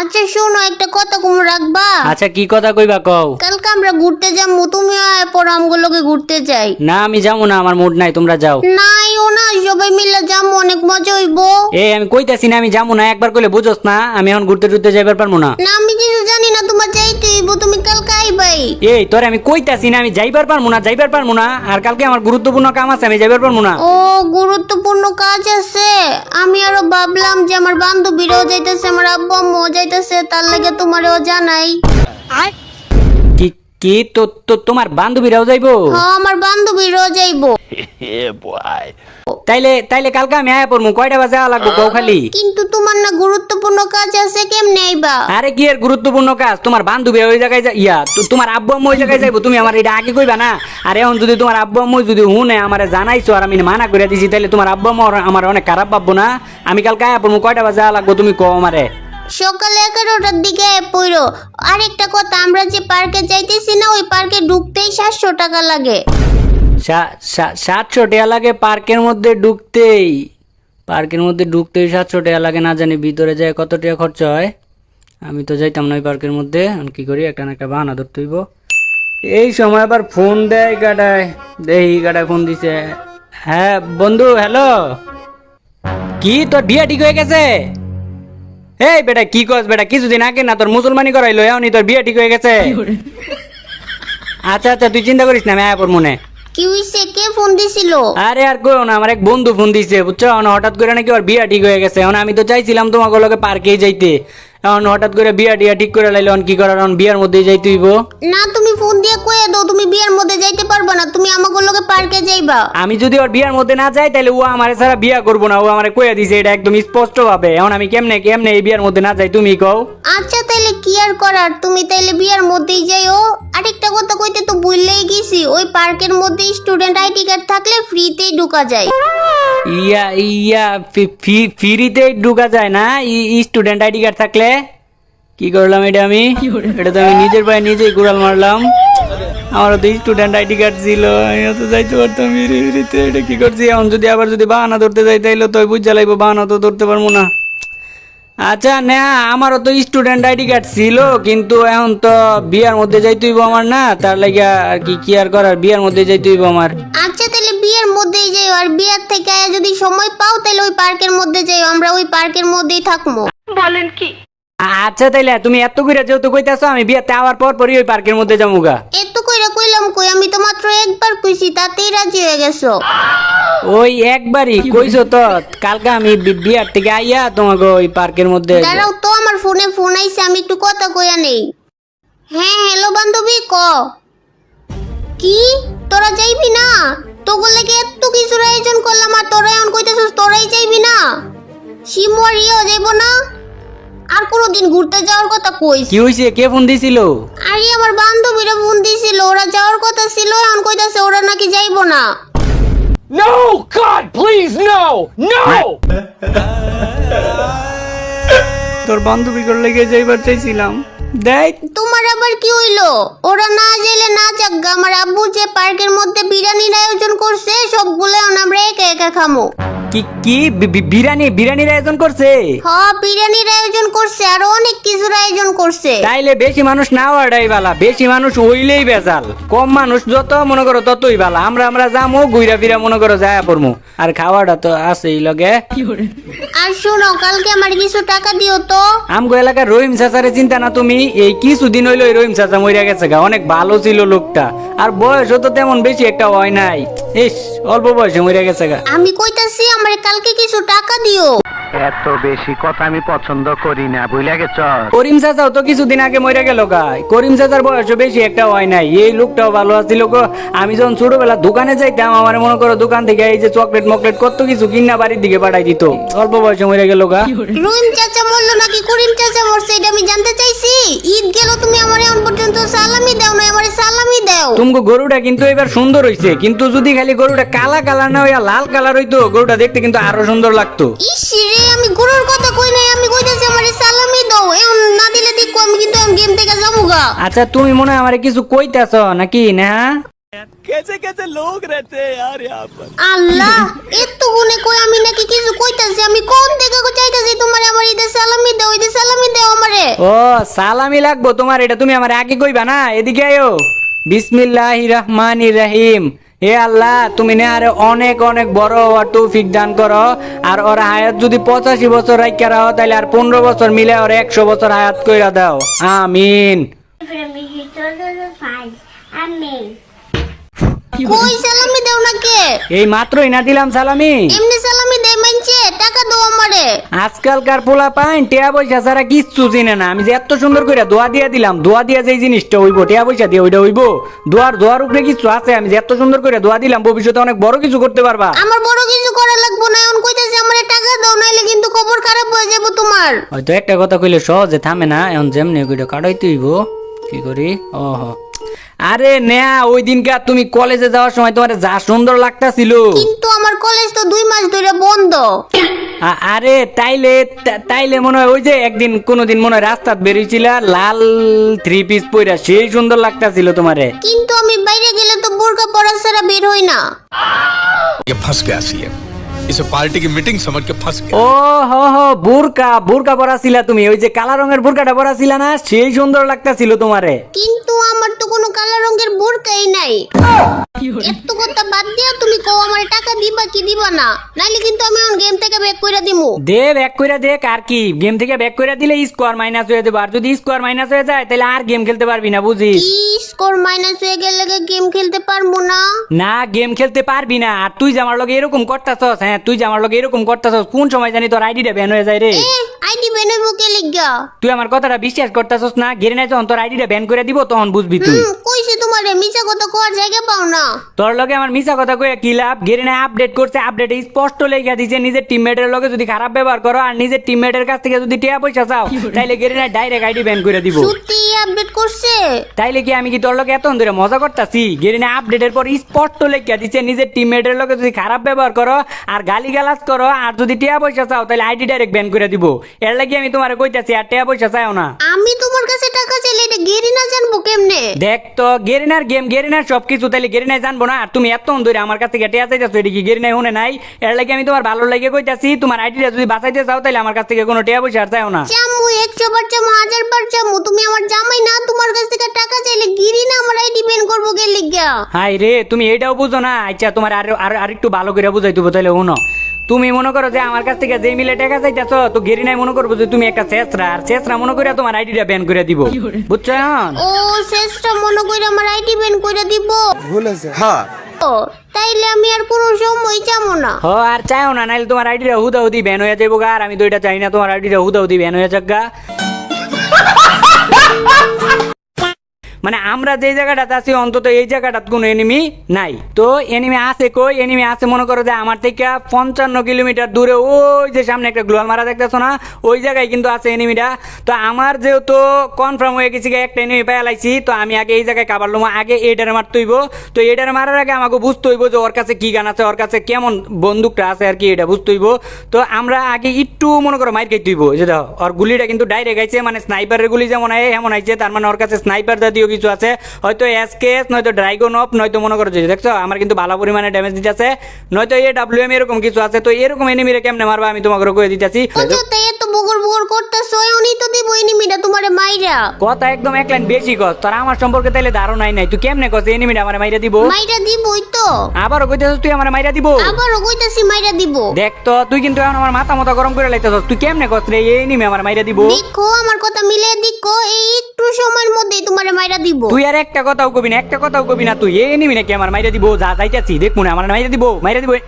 আচ্ছা শোনো একটা কথা কম রাখবা। আচ্ছা কি কথা কইবা কও? কালকে আমরা ঘুরতে যাব তুমি আয় পর আমগুলোকে ঘুরতে যাই। না আমি যাব না আমার মুড নাই তোমরা যাও। নাই ও না সবাই মিলে যাব অনেক মজা হইবো। এই আমি কইতাছি না আমি যাব না একবার কইলে বুঝোস না আমি এখন ঘুরতে টুরতে যাইবার পারব না। না আমি কিছু এই তোরে আমি কইতাছি না আমি যাইবার পারব না যাইবার পারব না আর কালকে আমার গুরুত্বপূর্ণ কাম আছে আমি যাইবার পারব না। ও গুরুত্বপূর্ণ কাজ আছে। আমি আরও ভাবলাম যে আমার বান্ধবীরাও যাইতেছে আমার আব্বু আম্মুও যাইতেছে তার লাগে তোমারও জানাই। কি কি? তো তো তোমার বান্ধবীরাও যাইবো হ্যাঁ আমার বান্ধবীরাও যাইবো তাইলে তাইলে কালকে আমি আয়া পড়মু কয়টা বাজে যাওয়া লাগবো খালি? কিন্তু তোমার না গুরুত্বপূর্ণ কাজ আছে কেমনে আইবা? আরে কি এর গুরুত্বপূর্ণ কাজ? তোমার বান্ধবী ওই জায়গায় যা- ইয়া তো- তোমার আব্বু আম্মু ওই জায়গায় যাইবো? তুমি আমার এটা আগে কইবা না? আর এখন যদি তোমার আব্বু আম্মু যদি হুনে আমার জানাইছো আর আমি মানা করে দিছি তাহলে তোমার আব্বু আম্মু আমার অনেক খারাপ ভাববো না? আমি কালকে আয়া পড়মু কয়টা বাজে যাওয়া লাগবো তুমি কও আমারে? সকালে এগারোটার দিকে পড়ো আরেকটা কথা, আমরা যে পার্কে যাইতেছি না, ওই পার্কে ঢুকতেই সাতশো টাকা লাগে। সাতশো টাকা লাগে পার্কের মধ্যে ঢুকতেই। পার্কের মধ্যে ঢুকতেই সাতশো টাকা লাগে, না জানি ভিতরে যায় কত টাকা খরচ হয়। আমি তো যাইতাম না ওই পার্কের মধ্যে আমি কি করি, একটা না একটা বাহানা ধরতে হইব। এই সময় আবার ফোন দেয় গাডায়। দেই গাডায় ফোন দিছে। হ্যাঁ বন্ধু, হ্যালো? কি, তোর বিয়ে ঠিক হয়ে গেছে? এই বেটা কি কস বেটা? কিছুদিন আগে না তোর মুসলমানি করাইলো এমনি তোর বিয়ে ঠিক হয়ে গেছে। আচ্ছা আচ্ছা তুই চিন্তা করিস না আমি আয়া মনে। কি হইছে? কে ফোন দিছিল? আরে আর কইও না আমার এক বন্ধু ফোন দিছে বুঝছ? এখন হঠাৎ করে নাকি ওর বিয়া ঠিক হয়ে গেছে। এখন আমি তো চাইছিলাম তোমাকে লগে পার্কেই যাইতে। এখন হঠাৎ করে বিয়া টিয়া ঠিক করে লাইলো কি করার? এখন বিয়ার মধ্যেই যাইতে হইব। না তুমি ফোন দিয়ে কয়ে দাও তুমি বিয়ের মধ্যে যাইতে পারবা না তুমি আমাকে লোকে পার্কে যাইবা। আমি যদি ওর বিয়ার মধ্যে না যাই তাহলে ও আমার ছাড়া বিয়া করব না ও আমার কয়ে দিছে এটা একদম স্পষ্ট ভাবে এখন আমি কেমনে কেমনে এই বিয়ার মধ্যে না যাই তুমি কও? আচ্ছা তাইলে কি আর করার? তুমি তাইলে বিয়ের মধ্যেই যাইও। আরেকটা কথা কইতে তো ভুললেই গেছি ওই পার্কের মধ্যে স্টুডেন্ট আইডি কার্ড থাকলে ফ্রিতেই ঢোকা যায়। ইয়া ইয়া ফি- ফি- ঢুকা যায় না? স্টুডেন্ট আইডি কার্ড থাকলে? কি করলাম এটা আমি? এটা তো আমি নিজের পায়ে নিজেই কুড়াল মারলাম। আমারও তো স্টুডেন্ট আইডি কার্ড ছিল আমি তো যাইতে পারতাম এটা কি করছি? এখন যদি আবার যদি বাহানা ধরতে যাই তাইলে তো বুঝা লাগবো বাহানা তো ধরতে পারব না। আচ্ছা না আমারও তো স্টুডেন্ট আইডি কার্ড ছিল কিন্তু এখন তো বিয়ার মধ্যে যাইতে হইব আমার না তার লাগে আর কি কি আর করার বিয়ার মধ্যে যাইতে হইব আমার। আচ্ছা তাহলে বিয়ের মধ্যেই যাই আর বিয়ের থেকে যদি সময় পাও তাহলে ওই পার্কের মধ্যে যাই আমরা ওই পার্কের মধ্যেই থাকব। আচ্ছা তাইলে তুমি এত করে যেহেতু কইতাছো আমি বিয়াতে আওয়ার পর পরই ওই পার্কের মধ্যে যাব গা এত কইরা কইলাম কই আমি তো মাত্র একবার কইছি তাতেই রাজি হয়ে গেছো। ওই একবারই কইছো তো কালকে আমি বিয়ার থেকে আইয়া তোমাকে ওই পার্কের মধ্যে দাঁড়াও তো আমার ফোনে ফোন আইছে আমি একটু কথা কইয়া নেই। হ্যাঁ হ্যালো বান্ধবী ক? কি? তোরা যাইবি না? তোগুলো লেগে এত কিছুর আয়োজন করলাম আর তোরা এখন কইতেছিস তোরাই যাইবি না? শিমু আর ইয়েও যাইব না? আর কোনোদিন ঘুরতে যাওয়ার কথা কইস। কি হইছে? কে ফোন দিছিল? আরে আমার বান্ধবীরা ফোন দিছিল ওরা যাওয়ার কথা ছিল এখন কইতাছে ওরা নাকি যাইবো না। No! God, please, no! No! তোর বান্ধবী করে লেগে যাইবার চাইছিলাম। দেখ। তোমার আবার কি হইল? ওরা না গেলে না যাক আমার আব্বু যে পার্কের মধ্যে বিরিয়ানির আয়োজন করছে সবগুলো এখন আমরা একা একা খামো। কি কি? বিরিয়ানি বিরিয়ানির আয়োজন করছে? হ্যাঁ বিরিয়ানির আয়োজন করছে আর অনেক কিছুর আয়োজন করছে। তাইলে বেশি মানুষ না ওয়াটাই বালা বেশি মানুষ হইলেই বেজাল। কম মানুষ যত মনে করো ততই বালা। আমরা আমরা যামো ঘুরা ফিরা মনে করো যায় পড়মু। আর খাওয়াটা তো আছেই লগে। আর শোনো কালকে আমার কিছু টাকা দিও তো। আমগো এলাকার রহিম চাচারে চিন্তা না তুমি এই কিছুদিন হইল এই রহিম চাচা মরিয়া গেছে গা। অনেক ভালো ছিল লোকটা। আর বয়সও তো তেমন বেশি একটা হয় নাই। ইস অল্প বয়সে মরিয়া গেছে গা। আমি কইতাছি আমার কালকে কিছু টাকা দিও। এত বেশি কথা আমি পছন্দ করি না বুঝলে গেছ? করিম চাচাও তো কিছুদিন আগে মরে গেল গাই করিম চাচার বয়সও বেশি একটা হয় নাই। এই লোকটাও ভালো আছিল গো আমি যখন ছোটবেলা দোকানে যাইতাম আমার মনে করো দোকান থেকে এই যে চকলেট মকলেট কত কিছু কিনা বাড়ির দিকে পাঠাই দিত। অল্প বয়সে মরে গেল গা। রহিম চাচা মরলো নাকি? করিম চাচা মরছে এটা আমি জানতে চাইছি। ঈদ গেল তুমি আমার এখন পর্যন্ত সালামি দাও না আমার সালামি দাও। তুমি গরুটা কিন্তু এবার সুন্দর হইছে। কিন্তু যদি খালি গরুটা কালা কালার না হইয়া লাল কালার হইতো গরুটা দেখতে কিন্তু আরও সুন্দর লাগতো। ইস রে আমি গরুর কথা কই নাই। আমি কইতাছি আমারে সালামি দাও। এখন না দিলে দেখো আমি কিন্তু গেম থেকে যাব গা আচ্ছা তুমি মনে হয় আমারে কিছু কইতাছ নাকি না আল্লাহ এত কই আমি নাকি কিছু কইতাছি? আমি কোন থেকে চাইতাছি তোমার আমার ঈদের সালামি দাও ঈদের সালামি দাও আমারে। ও সালামি লাগবো তোমার এটা তুমি আমার আগে কইবা না? এদিকে আয়ো। বিসমিল্লাহ রহমান রহিম। হে আল্লাহ তুমি নে আরে অনেক অনেক বড় হওয়ার তৌফিক দান করো। আর ওর হায়াত যদি পঁচাশি বছর রাখা রাখো তাহলে আর পনেরো বছর মিলে ওর একশো বছর হায়াত কইরা দাও। আমিন. কই সালামি দেও না কে এই মাত্রই না দিলাম সালামি? এমনি আমারে আজকালকার পোলা পাইন টেয়া পয়সা ছাড়া কিচ্ছু চিনে না। আমি যে এত সুন্দর করে দোয়া দিয়া দিলাম দোয়া দিয়া যে জিনিসটা হইব টেয়া পয়সা দিয়ে ওইটা হইব দোয়ার দোয়ার উপরে কিছু আছে। আমি যে এত সুন্দর করে দোয়া দিলাম ভবিষ্যতে অনেক বড় কিছু করতে পারবা। আমার বড় কিছু করা লাগবো না এখন কইতাছে আমারে টাকা দাও নাইলে কিন্তু খবর খারাপ হয়ে যাব তোমার। হয়তো একটা কথা কইলে সহজে থামে না এখন যেমনি কইটা কাটাইতে হইব কি করি? ওহ। আরে নেয়া ওই দিনকার তুমি কলেজে যাওয়ার সময় তোমার যা সুন্দর লাগতাছিল। কিন্তু আমার কলেজ তো দুই মাস ধরে বন্ধ। আরে তাইলে তাইলে মনে হয় ওই যে একদিন কোনদিন মনে হয় রাস্তা বেরিয়েছিল লাল থ্রি পিস পইরা সেই সুন্দর লাগতাছিল তোমারে। কিন্তু আমি বাইরে গেলে তো বোরকা পরা ছাড়া বের হই না। কে ফাঁস আসি এসে পার্টি কি মিটিং সমঝ কে ফাঁস ও হো হো বোরকা বোরকা পরা ছিল তুমি। ওই যে কালা রঙের বোরকাটা পরা ছিল না সেই সুন্দর লাগতাছিল তোমারে। কিন্তু আমার তো কোনো কালা রঙের বোরকাই নাই। এত কথা বাদ দিয়া কও আমার টাকা দিবা কি দিবা না? নাইলে কিন্তু আমি গেম থেকে ব্যাক কইরা দিমু। দে ব্যাক করে দে আর কি? গেম থেকে ব্যাক করে দিলে স্কোয়ার মাইনাস হয়ে যাবে। আর যদি স্কোয়ার মাইনাস হয়ে যায় তাহলে আর গেম খেলতে পারবি না বুঝিস? কি স্কোর মাইনাস হয়ে গেলে গেম খেলতে পারব না? না গেম খেলতে পারবি না। আর তুই যে আমার লগে এরকম করতাছস হ্যাঁ তুই যে আমার লগে এরকম করতাছস কোন সময় জানি তোর আইডিটা ব্যান হয়ে যায় রে? আইডি বেনবো কে লিগা তুই আমার কথাটা বিশ্বাস করতাছস না? গেরে নাই যখন তোর আইডিটা ব্যান করে দিব তখন বুঝবি তুই। কইছি তোমারে মিছা কথা কোয়ার জায়গা পাও না। তোর লগে আমার মিছা কথা কয়ে কি লাভ? গেরে নাই আপডেট করছে আপডেটে স্পষ্ট লেখা দিছে নিজের টিমমেটের লগে যদি খারাপ ব্যবহার করো আর নিজের টিমমেটের কাছ থেকে যদি টিয়া পয়সা চাও তাইলে গেরে নাই ডাইরেক্ট আইডি ব্যান করে দিব। সত্যি আপডেট করছে? তাইলে কি আমি কি তোর লগে এত ধরে মজা করতাছি? গেরে নাই আপডেটের পর স্পষ্ট লেখা দিছে নিজের টিমমেটের লগে যদি খারাপ ব্যবহার করো আর গালি গালাজ করো আর যদি টিয়া পয়সা চাও তাহলে আইডি ডাইরেক্ট ব্যান করে দিব। এর লাগি আমি তোমার কইতাছি আর টিয়া পয়সা চাও না। আমি তোমার কাছে টাকা চাইলে এটা গেরি না জানব কেমনে? দেখ তো গেরিনার গেম গেরিনার সবকিছু তাইলে জানব না আর তুমি ধরে আমার কাছ থেকে টেয়া চাইতেছো এটা কি শুনে নাই? এর লাগে আমি তোমার ভালো লাগে কইতাছি তোমার আইডিটা যদি বাঁচাইতে চাও তাহলে আমার কাছ থেকে কোনো টেয়া পয়সা আর চাও না। চামু একশো বার চামু হাজার বার চামু তুমি আমার জামাই না তোমার কাছ থেকে টাকা চাইলে আমার আইডি বেন করব লিগা। হাই রে তুমি এটাও বুঝো না আচ্ছা তোমার আর আর একটু ভালো করে বুঝাই দেবো তাহলে শুনো। তুমি মনে করো যে আমার কাছ থেকে যে মিলে টাকা চাইতেছ তো গেরিনায় মনে করব যে তুমি একটা চেসরা আর চেসরা মনে করে তোমার আইডিটা ব্যান করে দিব। বুঝছ এখন? ও শেষটা মনে করে আমার আইডি বেন করে দিব। ও তাইলে আমি আর কোনো সময় চামো না। হ আর চাও না নাইলে তোমার আইডিটা হুদা হুদি ব্যান হয়ে যাব গা আর আমি তো এটা চাই না তোমার আইডিটা হুদা হুদি ব্যান হয়ে যাক গা। মানে আমরা যে জায়গাটাতে আছি, অন্তত এই জায়গাটাত কোনো এনিমি নাই। তো এনিমি আছে কই? এনিমি আছে, মনে করো যে আমার থেকে পঞ্চান্ন কিলোমিটার দূরে, ওই যে সামনে একটা গ্লোয়াল মারা দেখতেছো না? ওই জায়গায় কিন্তু আছে এনিমিটা তো আমার যেহেতু কনফার্ম হয়ে গেছি একটা এনিমি পেয়ে লাইছি তো আমি আগে এই জায়গায় কাবার লুমো, আগে এইটারে মারতে হইব তো এইটারে মারার আগে আমাকে বুঝতে হইব যে ওর কাছে কি গান আছে, ওর কাছে কেমন বন্দুকটা আছে আর কি, এটা বুঝতে হইব তো আমরা আগে একটু, মনে করো, মাইর খাইতে হইব যে দেখো, ওর গুলিটা কিন্তু ডাইরেক্ট আইছে মানে স্নাইপারের গুলি যেমন এমন আইছে, তার মানে ওর কাছে স্নাইপার জাতীয় কিছু আছে, হয়তো এসকেএস নয়তো ড্রাইগন অফ নয়তো মনে করো দেখছ? আমার কিন্তু ভালো পরিমাণে ড্যামেজ দিতেছে। নয়তো এ ডাব্লিউ এম এরকম কিছু আছে, তো এরকম এনিমিরে কেমনে মারবা আমি তোমাকে কয়ে দিতেছি। বগর বগর করতেছো এমনই তো দিব এনিমিটা তোমারে মাইরা। কথা একদম এক লাইন বেশি কস তোর আমার সম্পর্কে তাইলে ধারণাই নাই। তুই কেমনে কস এনিমিটা আমার মাইরা দিব? মাইরা দিবই তো। আবারও কইতেছিস তুই আমার মাইরা দিব? আবারও কইতাছি মাইরা দিব। দেখ তো তুই কিন্তু এখন আমার মাথা মতো গরম করে লাইতেছস। তুই কেমনে কস রে এই এনিমি আমার মাইরা দিব? দেখো আমার কথা মিলে দেখো এই একটু সময়ের মধ্যেই তোমারে মাইরা দিব। তুই আর একটা কথাও কবি না একটা কথাও কবি না তুই। এই এনিমি নাকি আমার মাইরা দিব যা যাইতাছি দেখ মনে আমার মাইরা দিব মাইরা দিব। ব-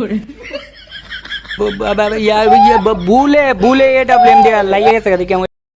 ব- ব- ইয়া- ইয়া- ব- ভুলে ভুলে এটা ব্লেম দেওয়ার লাগিয়ে গেছে কেমন